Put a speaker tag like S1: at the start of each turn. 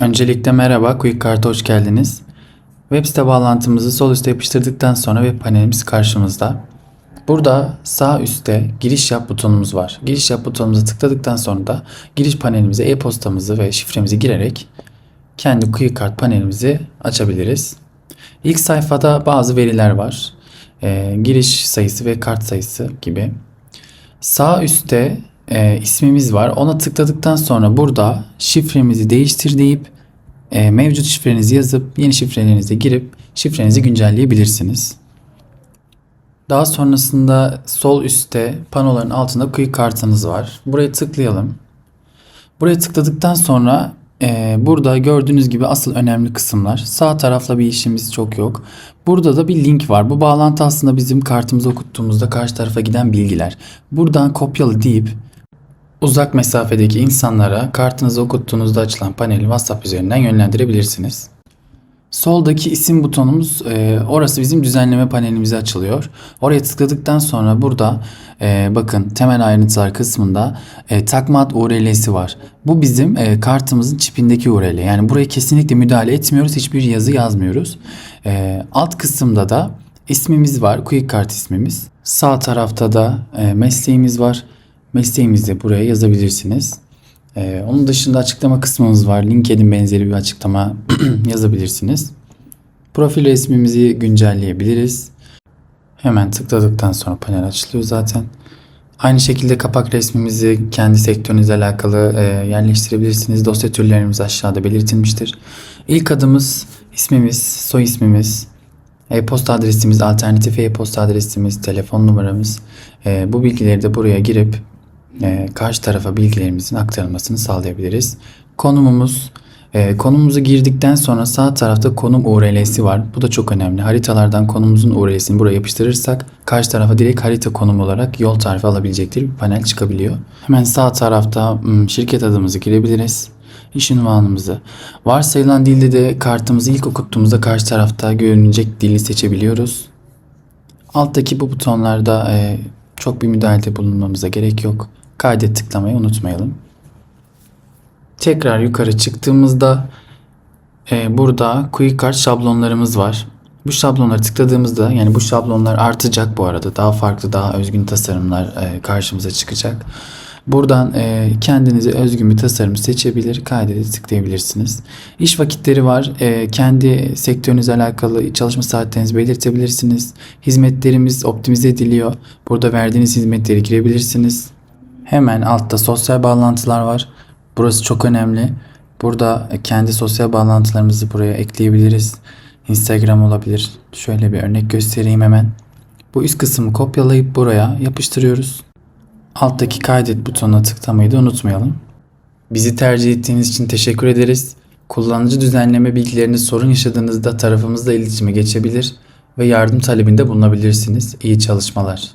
S1: Öncelikle merhaba, QuickCard'a hoş geldiniz. Web site bağlantımızı sol üstte yapıştırdıktan sonra web panelimiz karşımızda. Burada sağ üstte giriş yap butonumuz var. Giriş yap butonumuza tıkladıktan sonra da giriş panelimize e-postamızı ve şifremizi girerek kendi QuickCard panelimizi açabiliriz. İlk sayfada bazı veriler var. Ee, giriş sayısı ve kart sayısı gibi. Sağ üstte e, ismimiz var. Ona tıkladıktan sonra burada şifremizi değiştir deyip e, mevcut şifrenizi yazıp yeni şifrelerinizi girip şifrenizi güncelleyebilirsiniz. Daha sonrasında sol üstte panoların altında quick kartınız var. Buraya tıklayalım. Buraya tıkladıktan sonra e, burada gördüğünüz gibi asıl önemli kısımlar. Sağ tarafla bir işimiz çok yok. Burada da bir link var. Bu bağlantı aslında bizim kartımızı okuttuğumuzda karşı tarafa giden bilgiler. Buradan kopyalı deyip uzak mesafedeki insanlara kartınızı okuttuğunuzda açılan paneli WhatsApp üzerinden yönlendirebilirsiniz. Soldaki isim butonumuz e, orası bizim düzenleme panelimize açılıyor. Oraya tıkladıktan sonra burada e, bakın temel ayrıntılar kısmında e, takma ad URL'si var. Bu bizim e, kartımızın çipindeki URL. Yani buraya kesinlikle müdahale etmiyoruz. Hiçbir yazı yazmıyoruz. E, alt kısımda da ismimiz var. Quick Card ismimiz. Sağ tarafta da e, mesleğimiz var. Mesleğimizi de buraya yazabilirsiniz. Ee, onun dışında açıklama kısmımız var. LinkedIn benzeri bir açıklama yazabilirsiniz. Profil resmimizi güncelleyebiliriz. Hemen tıkladıktan sonra panel açılıyor zaten. Aynı şekilde kapak resmimizi kendi sektörünüzle alakalı e, yerleştirebilirsiniz. Dosya türlerimiz aşağıda belirtilmiştir. İlk adımız ismimiz, soy ismimiz, e-posta adresimiz, alternatif e-posta adresimiz, telefon numaramız. E, bu bilgileri de buraya girip e, karşı tarafa bilgilerimizin aktarılmasını sağlayabiliriz. Konumumuz e, konumumuzu girdikten sonra sağ tarafta konum URL'si var. Bu da çok önemli. Haritalardan konumumuzun URL'sini buraya yapıştırırsak karşı tarafa direkt harita konumu olarak yol tarifi alabilecektir bir panel çıkabiliyor. Hemen sağ tarafta hmm, şirket adımızı girebiliriz. İş ünvanımızı. Varsayılan dilde de kartımızı ilk okuttuğumuzda karşı tarafta görünecek dili seçebiliyoruz. Alttaki bu butonlarda e, çok bir müdahalede bulunmamıza gerek yok. Kaydet tıklamayı unutmayalım. Tekrar yukarı çıktığımızda e, burada Quick Card şablonlarımız var. Bu şablonları tıkladığımızda yani bu şablonlar artacak bu arada. Daha farklı, daha özgün tasarımlar e, karşımıza çıkacak. Buradan e, kendinize özgün bir tasarım seçebilir, kaydede tıklayabilirsiniz. İş vakitleri var. E, kendi sektörünüzle alakalı çalışma saatlerinizi belirtebilirsiniz. Hizmetlerimiz optimize ediliyor. Burada verdiğiniz hizmetleri girebilirsiniz. Hemen altta sosyal bağlantılar var. Burası çok önemli. Burada kendi sosyal bağlantılarımızı buraya ekleyebiliriz. Instagram olabilir. Şöyle bir örnek göstereyim hemen. Bu üst kısmı kopyalayıp buraya yapıştırıyoruz. Alttaki kaydet butonuna tıklamayı da unutmayalım. Bizi tercih ettiğiniz için teşekkür ederiz. Kullanıcı düzenleme bilgilerinde sorun yaşadığınızda tarafımızla iletişime geçebilir ve yardım talebinde bulunabilirsiniz. İyi çalışmalar.